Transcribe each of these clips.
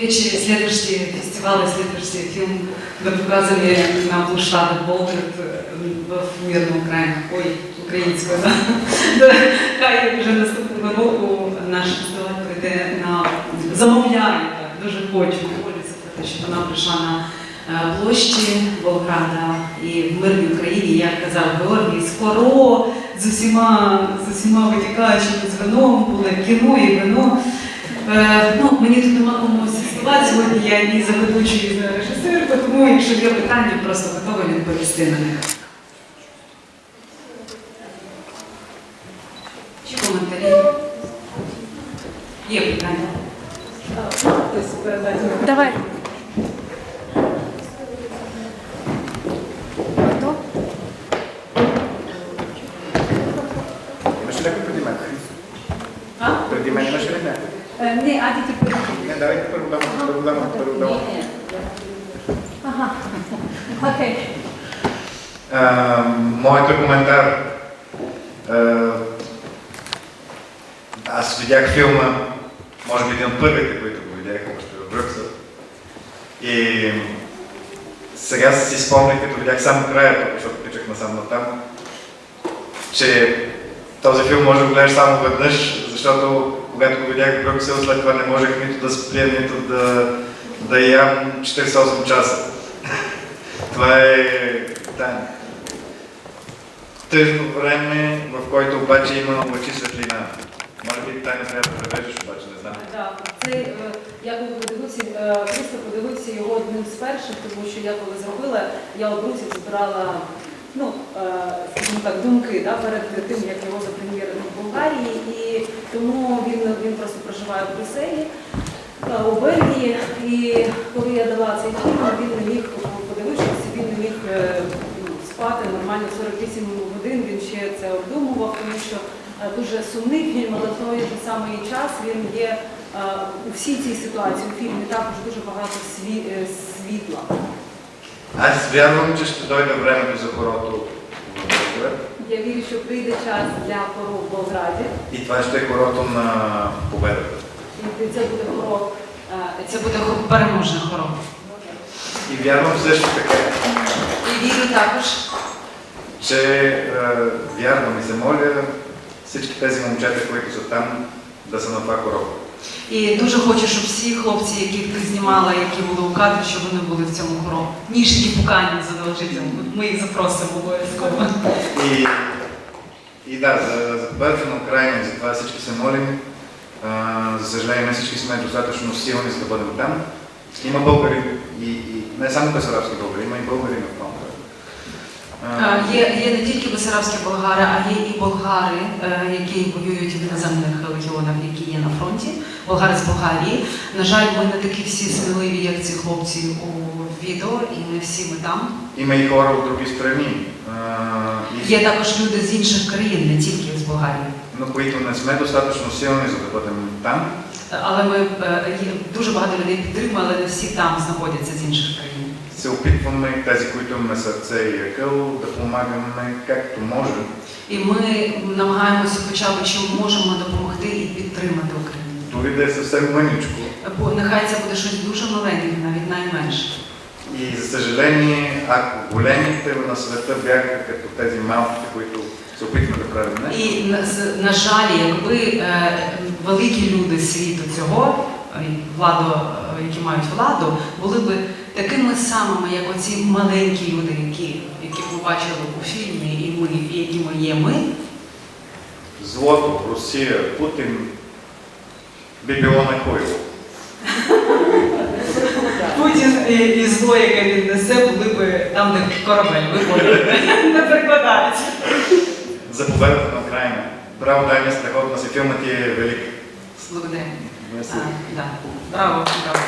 Вече следващия фестивал и следващия филм да показали на площада Болград в мирна Україна. Ой, українська, да. да. Хай вже наступного року наш фестиваль прийде на замовляє так, дуже хочу, молиться про те, щоб вона прийшла на е, площі Болграда і в мирній Україні, як казав Георгій, скоро з усіма, з усіма витікаючими з вином, були кіно і вино. Е, ну, мені тут нема кому слова. сьогодні, я і заведучий, і режисерка, тому якщо є питання, просто готова відповісти на них. Чи коментарі? Є питання? Давай. Дама. Ага. Окей. Моето коментар. А, Аз видях филма, може би един от първите, които го видях още в Брюксел. И сега си спомнях, като видях само края, защото пичах насам натам, че този филм може да го гледаш само веднъж, защото когато го видях в Брюксел, след това не можех нито да спя, нито да, да ям 48 часа. Това е тайна. Тъжно време, в който обаче има лъчи светлина. Може би тайна трябва да превеждаш, обаче не знам. Так, це е, я коли подивився, е, просто подивився його одним з перших, тому що я коли зробила, я у друзів збирала ну, е, так, думки да, перед тим, як його запрем'єрили в Болгарії, і тому він, він просто проживає в Брюсселі. Е, У Бельгії, і коли я дала цей фільм, він не міг подивившись, він не міг е, ну, спати нормально 48 годин. Він ще це обдумував, тому що е, дуже сумний фільм, але в той же самий час він є у всій цій ситуації у фільмі також дуже багато сві- світла. Аз вярвам, че ще дойде времето за хорото. Я вірю, що прийде час для хору в Болграді, И това ще е хорото на победата. І це буде хоро. е, Це буде хо- переможна хороба. И вярвам също така, І вірю також, че е, вярвам и се моля всички тези момчета, които са там, да са на това хоро. І дуже хочу, щоб всі хлопці, яких ти знімала, які були у кадрі, щоб вони були в цьому хору. Ніжні пукання задовжитель. Ми їх запросимо обов'язково. И, и да, за, за победата на Украина, за това всички се молим. А, за съжаление, не всички сме достатъчно силни, за да бъдем там. Има българи, и, и не само бесарабски българи, има и българи на фронта. Е, Є, є не тільки бесарабські болгари, а є і болгари, е, які воюють в іноземних легіонах, які є на фронті. Болгари з Болгарії. На жаль, ми не такі всі сміливі, як ці хлопці у відео, і не всі ми там. Има и хора от други страни, а, и, Є також люди з інших країн, не тільки з Болгарії. но които не сме достатъчно силни, за да бъдем там. Але ми е, є дуже багато людей підтримуємо, але не всі там знаходяться з інших країн. Се опитваме, тези, които имаме сърце и акъл, да помагаме както можем. І ми намагаємося хоча б чим можемо допомогти і підтримати Україну. Дори да е съвсем мъничко. Бо нехай це буде щось дуже маленьке, навіть найменше. И за съжаление, ако големите на света бяха като тези малките, които і на, жаль, якби е, великі люди світу цього, е, владу, е, які мають владу, були б такими самими, як оці маленькі люди, які, яких ми бачили у фільмі, і ми, і якими є ми, злото, Русия, Путин би било на. Путін і, і зло, яке він несе, були б там, де корабель виходить. Не перекладається. За победата на Украина. Браво, Таня, страхотна си. Филмът ти е велик. Благодаря. А, да. Браво, браво.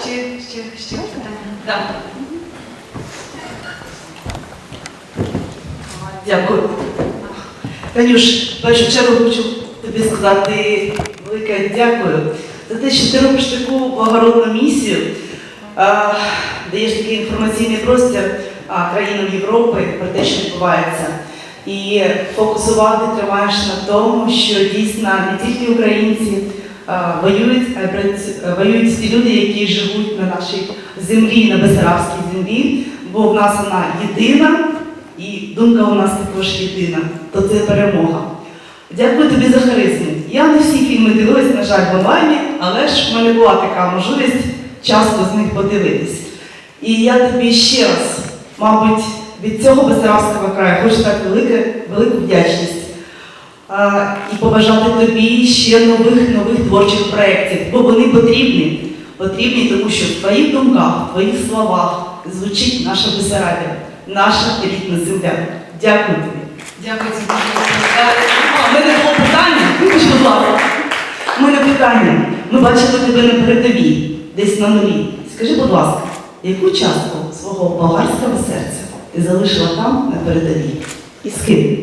Ще, ще, ще? Да. Дякую. Танюш, в першу чергу хочу тобі сказати велике дякую за те, що ти робиш таку благородну місію, даєш такий інформаційний простір країнам Європи про те, що відбувається. і фокусувати тримаєш на тому, що дійсно не тільки українці а, воюють, а й воюють ті люди, які живуть на нашій землі, на Бесарабській землі, бо в нас вона єдина, і думка у нас також єдина, то це перемога. Дякую тобі за харизму. Я не всі фільми дивилась, на жаль, в онлайні, але ж в мене була така можливість часто з них подивитись. І я тобі ще раз, мабуть, від цього Бесарабського краю хочу так велике, велику вдячність. А, і побажати тобі ще нових нових творчих проєктів, бо вони потрібні. Потрібні, тому що в твоїх думках, в твоїх словах звучить наша Бесарабія, наша рідна земля. Дякую тобі. Дякую А, в мене було питання. Вибач, будь ласка. У мене питання. Ми бачили тебе на передовій, десь на нулі. Скажи, будь ласка, яку частку свого болгарського серця ти залишила там на передовій? І з ким?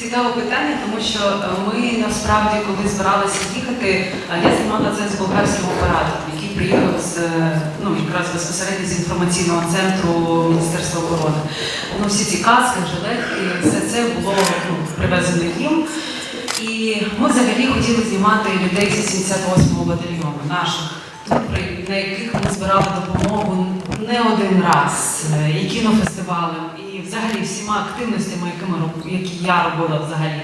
Цікаве питання, тому що е, ми насправді, коли збиралися їхати, е, я знімала це з болгарським оператором, який приїхав з е, ну якраз безпосередньо з інформаційного центру Міністерства оборони. Ну всі ці каски, жилетки, все це було ну, привезено їм. І ми взагалі хотіли знімати людей зі 78-го батальйону наших, на яких ми збирали допомогу не один раз, е, і кінофестивалем, і взагалі всіма активностями, якими які я робила взагалі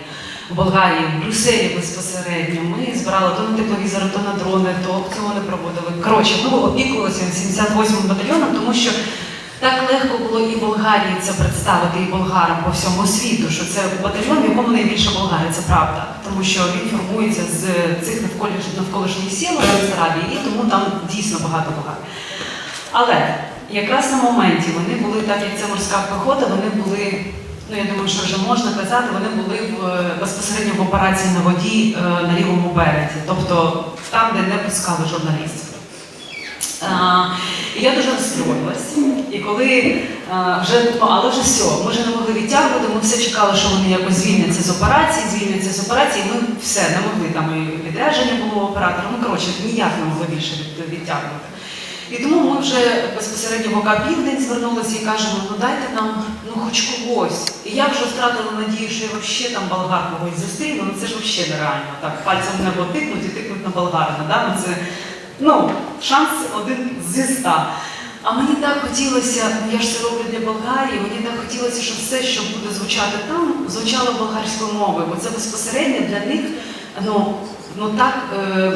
в Болгарії, в Брюсселі безпосередньо. Ми збирали то на тепловізори, то на дрони, то аукціони проводили. Коротше, ми опікувалися 78-м батальйоном, тому що так легко було і Болгарії це представити, і болгарам по всьому світу, що це батальйон, в якому найбільше болгари, це правда. Тому що він формується з цих навколиш- навколишніх сіл Бессарабії, і тому там дійсно багато болгар. Але якраз на моменті вони були, так як це морська піхота, вони були, ну я думаю, що вже можна казати, вони були в, безпосередньо в операції на воді е, на лівому березі, тобто там, де не пускали журналістів. І я дуже розстроїлась. І коли вже, ну, але вже все, ми вже не могли відтягувати, ми все чекали, що вони якось звільняться з операції, звільняться з операції, ми все не могли, там і відрядження було оператора, ну коротше, ніяк не могли більше відтягувати. І тому ми вже безпосередньо в Південь звернулися і кажемо, ну дайте нам ну хоч когось. І я вже втратила надію, що я взагалі там болгар когось зустріну, ну це ж взагалі нереально. Так, пальцем в небо тикнуть і тикнуть на болгарина. Да? Ну, це, ну, шанс один зі ста. А мені так хотілося, ну я ж це роблю для Болгарії, мені так хотілося, щоб все, що буде звучати там, звучало болгарською мовою, бо це безпосередньо для них ну, ну так е,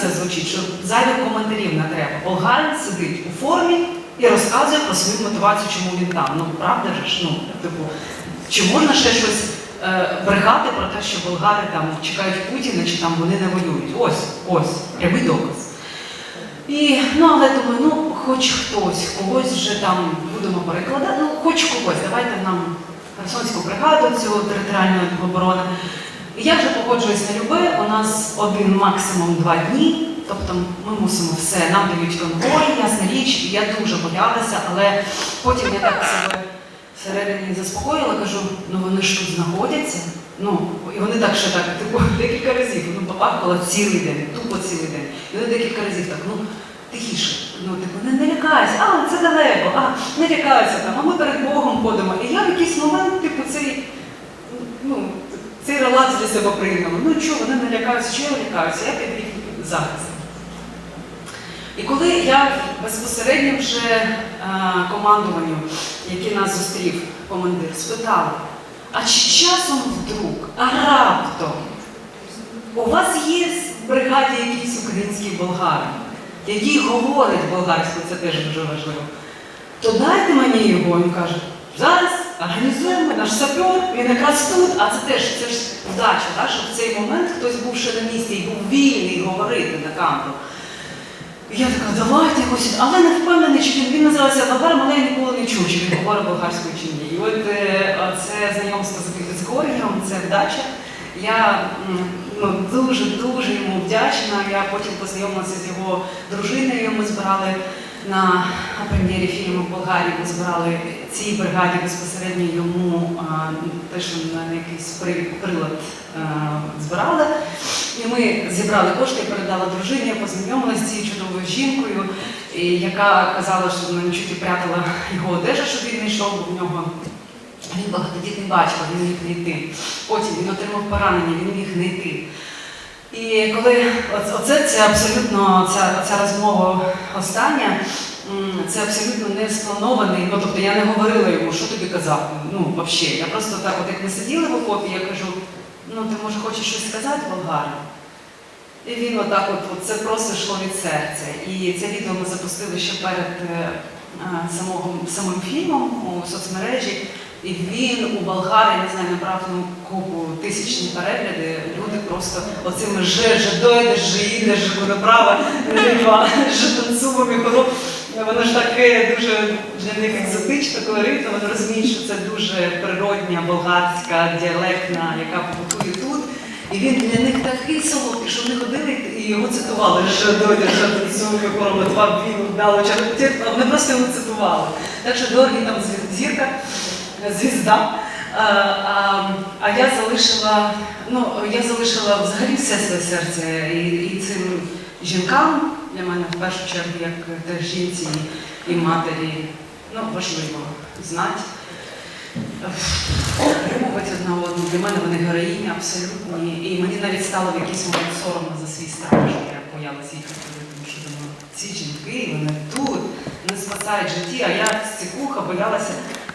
це звучить, що зайвих коментарів не треба. Болгарин сидить у формі і розказує про свою мотивацію, чому він там. Ну правда ж, ну типу, чи можна ще щось брехати про те, що болгари там чекають Путіна, чи там вони не воюють? Ось, ось, прямий доказ. І, ну, але думаю, ну, хоч хтось, когось вже там будемо перекладати, ну, хоч когось, давайте нам Херсонську бригаду цього територіальної оборони. Я вже погоджуюсь на любе, у нас один максимум два дні, тобто ми мусимо все, нам дають конвой, ясна річ, я дуже боялася, але потім я так себе всередині заспокоїла, кажу, ну вони ж тут знаходяться. Ну, і вони так ще так, типу, декілька разів, ну, попахкала цілий день, тупо цілий день. І вони декілька разів так, ну, тихіше, ну, типу, не, не лякайся, а, це далеко, а, не лякайся там, а ми перед Богом ходимо. І я в якийсь момент, типу, цей, ну, цей релакс для себе прийняла. Ну, чого, вони не лякаються, що я лякаюся, я під їх захист. І коли я безпосередньо вже е, командуванню, який нас зустрів командир, спитала, а чи часом вдруг, а раптом у вас є в бригаді якісь українські болгари, які говорять болгарською, це теж дуже важливо, то дайте мені його, він каже, зараз організуємо наш сапер, він якраз тут, а це теж це ж вдача, да, що в цей момент хтось був ще на місці і був вільний говорити на камеру. Я така, давайте якось, але не впевнений, чи він, він називався Болгар, але я ніколи не чув, чи він говорить болгарською чи ні. І от е, це знайомство з, з це вдача. Я м, ну, йому вдячна. Я потім познайомилася з його дружиною. Ми збирали на прем'єрі фільму в Болгарії. Ми збирали цій бригаді безпосередньо йому а, теж на якийсь прилад а, збирали. І ми зібрали кошти, передала дружині, познайомилася з цією чудовою жінкою, яка казала, що вона чуть прятала його одежу, щоб він не йшов, бо в нього Він багатодітний батько, він міг не йти. Потім він отримав поранення, він міг не йти. І коли оце це абсолютно ця, ця розмова остання, це абсолютно не спланований. Ну тобто я не говорила йому, що тобі казати. Ну, взагалі. Я просто так, от як ми сиділи в окопі, я кажу, ну ти може хочеш щось сказати, болгари? І він отак, от, це просто йшло від серця. І це відео ми запустили ще перед е, е, самого, самим фільмом у соцмережі. І він у Болгарії, не знаю, набрав ну, купу тисячні перегляди. Люди просто оцими же, же дойдеш, же їдеш, же направо, же танцюємо і. Воно ж таке дуже для них екзотично, колоритно. Вони розуміють, що це дуже природня, болгарська, діалектна, яка побутує тут. І він для них такий солодкий, що вони ходили і його цитували. Що дойдеш, що танцюємо, хоро, два він вдало, Вони просто його цитували. Так що Георгій там зірка звізда. А, а, а я залишила, ну я залишила взагалі все своє серце і, і цим жінкам для мене в першу чергу, як теж жінці і матері, ну важливо знати. Підтримувати одна одну. Для мене вони героїні абсолютні. І мені навіть стало в якийсь момент соромно за свій страх, що я боялася їхати тому що думаю, ці жінки, вони тут, не спасають житті, а я цікуха боялася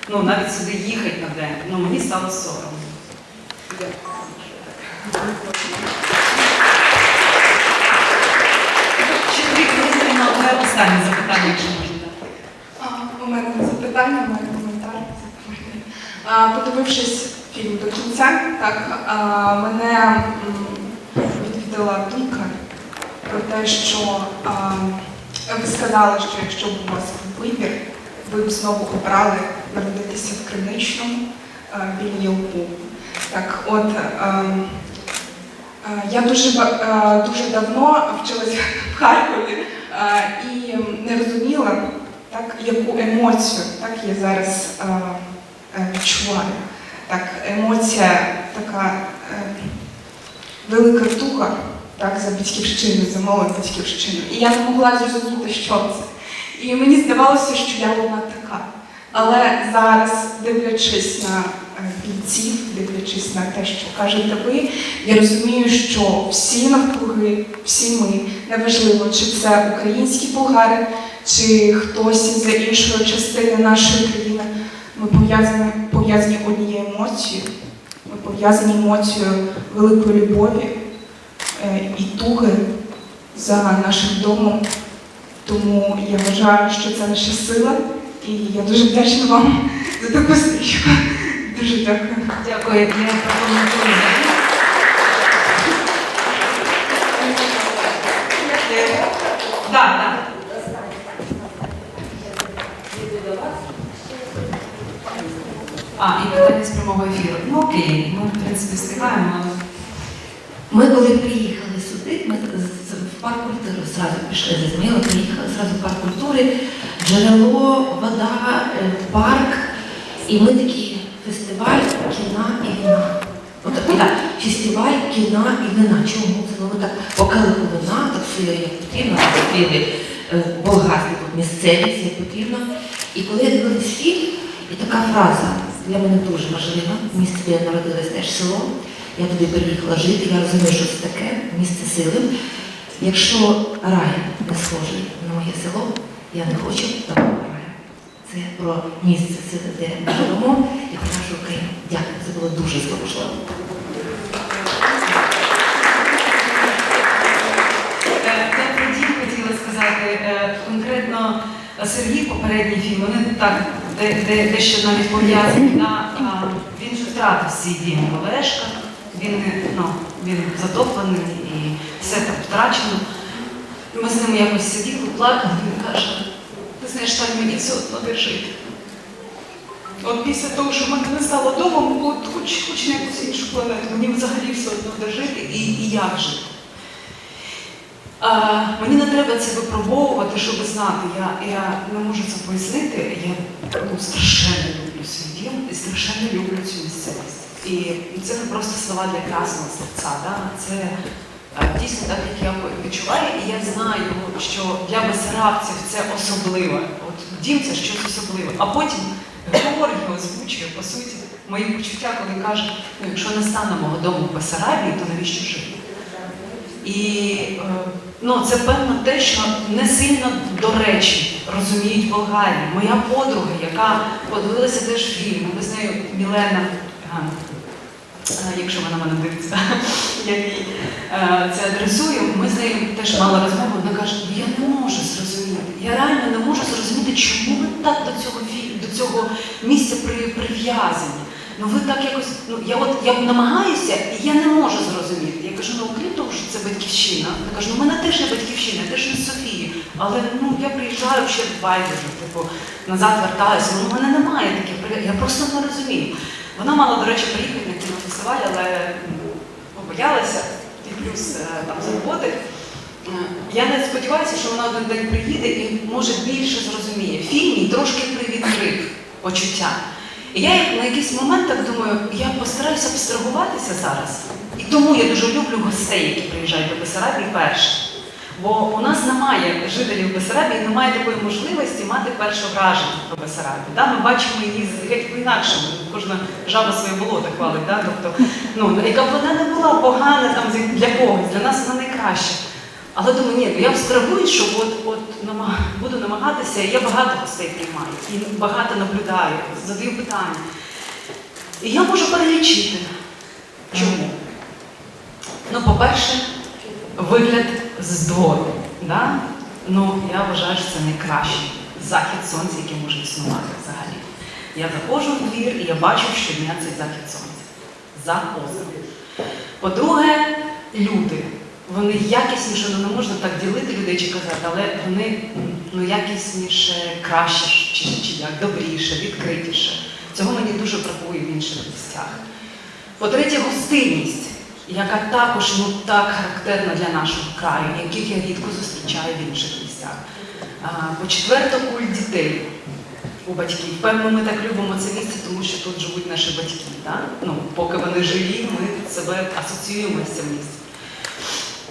ну, навіть сюди їхати на день. Ну, мені стало соромно. Ще дві хвилини на одне останнє запитання, якщо можна. У мене не запитання, у мене коментар. Подивившись фільм до кінця, так мене відвідала думка про те, що ви сказали, що якщо б у вас був вибір, ви б знову обрали народитися в Криничному біля Єлпу. Так, от а, а, я дуже дуже давно вчилася в Харкові і не розуміла, так, яку емоцію так, я зараз е, відчуваю. Так, емоція така е, велика туга так, за батьківщину, за малою батьківщину. І я не могла зрозуміти, що це. І мені здавалося, що я вона така. Але зараз, дивлячись на е, бійців, дивлячись на те, що кажете ви, я розумію, що всі навкруги, всі ми, неважливо, чи це українські болгари, чи хтось із іншої частини нашої країни, ми пов'язані, пов'язані однією емоцією. Ми пов'язані емоцією великої любові е, і туги за нашим домом. Тому я вважаю, що це наша сила, і я дуже вдячна вам за таку стрічку. Дуже дякую. Дякую, я. Так, так. А, і питання з прямого ефіру. Ну окей, ми в принципі встигаємо, але Ми коли приїхали сюди, ми в парк культури зразу пішли з Ізмаїла, приїхали зразу в парк культури, джерело, вода, е, парк. І ми такі фестиваль кіна і вина. От, так, фестиваль кіна і вина. Чому це? Ну, ми так покали вина, так все як потрібно, зустріли е, болгарську місцевість, як потрібно. І коли я дивилась фільм, і така фраза для мене дуже важлива, місце, де я народилась, теж село. Я туди переїхала жити, я розумію, що це таке місце сили. Якщо рай не схожий на моє село, я не хочу такого. Це про місце сили, де ми живемо, і про нашу Україну. Дякую, це було дуже зворушливо. Е, Я про дім хотіла сказати. Е, Конкретно Сергій, попередній фільм, вони так де, де, дещо навіть пов'язані. Він же втратив свій дім Олешка, він, ну, він затоплений і все так втрачено. Ми з ним якось сиділи, плакали, він каже, ти знаєш, так мені все одно де жити. От після того, що в мене не стало домом, от хоч, хоч на якусь іншу планету, мені взагалі все одно де жити і, і як жити. А, мені не треба це випробовувати, щоб знати. Я, я не можу це пояснити. Я ну, страшенно люблю свій дім і страшенно люблю цю місцевість. І це не просто слова для красного серця. Да? Це дійсно так, як я відчуваю, і я знаю, що для бесарабців це особливе. От дім це щось особливе. А потім і озвучує, по суті, мої почуття, коли каже, ну, якщо не стане мого дому в Бесарабії, то навіщо жити? І е, ну, це певно те, що не сильно до речі розуміють Болгарії. Моя подруга, яка подивилася теж фільм, ми з нею Мілена, а, якщо вона мене дивиться, я їй е, це адресую. Ми з нею теж мали розмову. Вона каже, я не можу зрозуміти. Я реально не можу зрозуміти, чому ви так до цього до цього місця при, прив'язані. Ну ви так якось, ну я от я намагаюся, і я не можу зрозуміти. Я кажу, ну окрім того, що це батьківщина. Я кажу, ну в мене теж не батьківщина, я теж не Софії. Але ну я приїжджаю ще в байдуже, типу, назад вертаюся. Ну, у мене немає таких. Я просто не розумію. Вона мала, до речі, приїхати на кінофестиваль, але м, побоялася, і плюс е, там з роботи. Е, Я не сподіваюся, що вона один день приїде і може більше зрозуміє. Фільм їй трошки привідкрив почуття. І я на якийсь момент так думаю, я постараюся абстрагуватися зараз. І тому я дуже люблю гостей, які приїжджають до Бесарабії перше. Бо у нас немає жителів Бесарабії, немає такої можливості мати перше враження про Бесарабію. Да? Ми бачимо її геть по-інакшому. Кожна жаба своє болото хвалить. Да? Тобто, ну, яка б вона не була погана там, для когось, для нас вона найкраща. Але думаю, ні, ну я абстрагую, що от, от нама- буду намагатися, я багато гостей приймаю, і багато наблюдаю, задаю питання. І я можу перелічити. Чому? Ну, по-перше, вигляд з. Да? Ну, я вважаю, що це найкращий захід сонця, який може існувати взагалі. Я заходжу в двір і я бачу щодня цей захід сонця. За озером. По-друге, люди. Вони якісніше, ну не можна так ділити людей чи казати, але вони ну, якісніше, краще, чи, чи як, добріше, відкритіше. Цього мені дуже бракує в інших місцях. По-третє, гостинність, яка також ну, так характерна для нашого краю, яких я рідко зустрічаю в інших місцях. По-четверте, культ дітей у батьків. Певно, ми так любимо це місце, тому що тут живуть наші батьки. Да? Ну, поки вони живі, ми себе асоціюємо з цим місцем.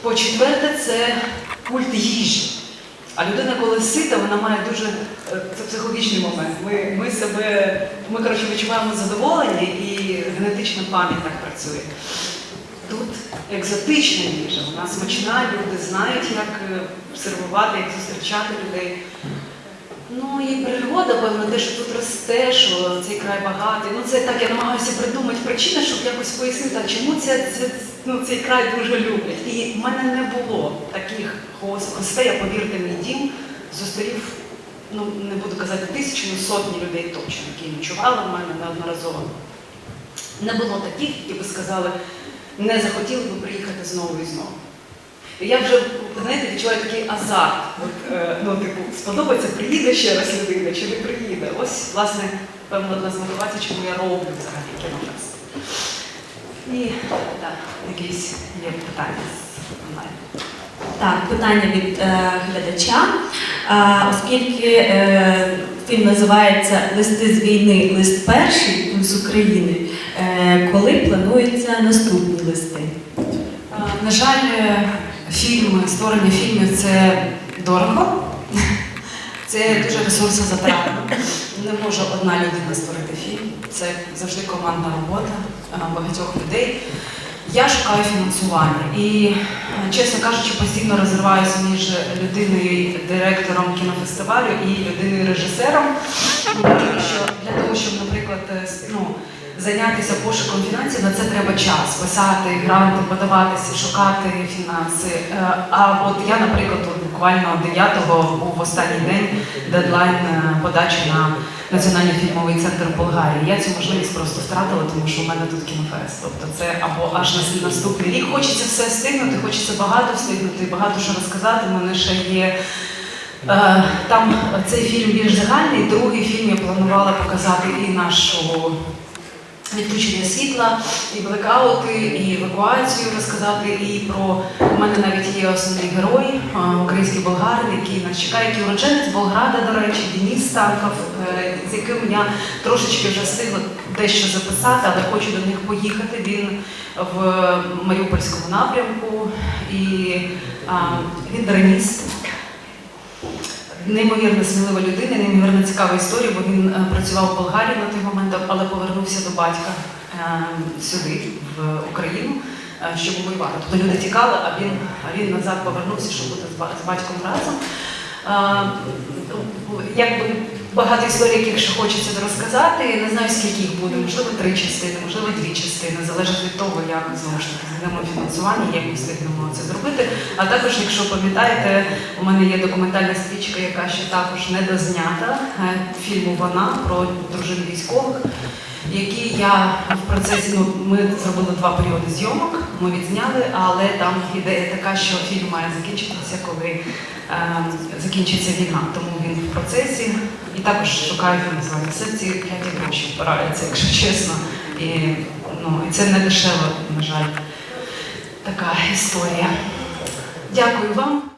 По-четверте, це культ їжі. А людина, коли сита, вона має дуже е, це психологічний момент. Ми, ми себе, ми коротше відчуваємо задоволення і генетична пам'ять так працює. Тут екзотична їжа, вона смачна, люди знають, як е, сервувати, як зустрічати людей. Ну і природа, певно, те, що тут росте, що цей край багатий. Ну це так, я намагаюся придумати причини, щоб якось пояснити, чому це, це, ну, цей край дуже люблять. І в мене не було таких гос- гостей, а повірте, мій дім зустрів, ну не буду казати тисячу, але сотні людей точно, які ночували в мене неодноразово. Не було таких, які би сказали, не захотіли би приїхати знову і знову. Я вже, знаєте, відчуваю такий азарт. От, е, ну, типу, сподобається, приїде ще раз людина чи не приїде. Ось, власне, певно, одна з чому я роблю взагалі кінокас. І так, якісь є питання онлайн. Так, питання від е, глядача. Е, оскільки е, фільм називається Листи з війни, лист перший плюс України. Коли плануються наступні листи? На жаль, е, фільми, створення фільмів це дорого. Це дуже ресурсозатратно. Не може одна людина створити фільм. Це завжди командна робота багатьох людей. Я шукаю фінансування і, е, чесно кажучи, постійно розриваюся між людиною директором кінофестивалю і людиною режисером. Тому що для того, щоб, наприклад, е, ну, зайнятися пошуком фінансів, на це треба час писати, гранти, подаватися, шукати фінанси. Е, А от я, наприклад, буквально 9-го був останній день дедлайн е, подачі на Національний фільмовий центр Болгарії. Я цю можливість просто втратила, тому що в мене тут кінофест. Тобто це або аж на наступний рік. Хочеться все встигнути, хочеться багато встигнути, багато що розказати. У мене ще є. Е, Там цей фільм більш загальний. Другий фільм я планувала показати і нашу відключення світла, і блекаути, і евакуацію розказати. І про у мене навіть є основний герой, український болгарин, який нас чекає, який уродженець Болграда, до речі, Денис Станков, е, з яким я трошечки вже встигла дещо записати, але хочу до них поїхати. Він в Маріупольському напрямку і він драніст. Неймовірно смілива людина, неймовірно цікава історія, бо він е, працював в Болгарії на той момент, але повернувся до батька е, сюди, в Україну, е, щоб воювати. Тобто люди тікали, а він, він назад повернувся, щоб бути з батьком разом. Е, Якби багато історій, яких ще хочеться розказати. Не знаю, скільки їх буде, можливо, три частини, можливо, дві частини, залежить від того, як знову ж таки знайдемо фінансування, як ми встигнемо це зробити. А також, якщо пам'ятаєте, у мене є документальна стрічка, яка ще також не дознята е, фільму Вона про дружин військових. Які я в процесі, ну ми зробили два періоди зйомок, ми відзняли, але там ідея така, що фільм має закінчитися, коли е, закінчиться війна. Тому він в процесі і також шукаю фінансування. Все ці кляті гроші впирається, якщо чесно. І, ну, і це не дешево, на жаль, така історія. Дякую вам.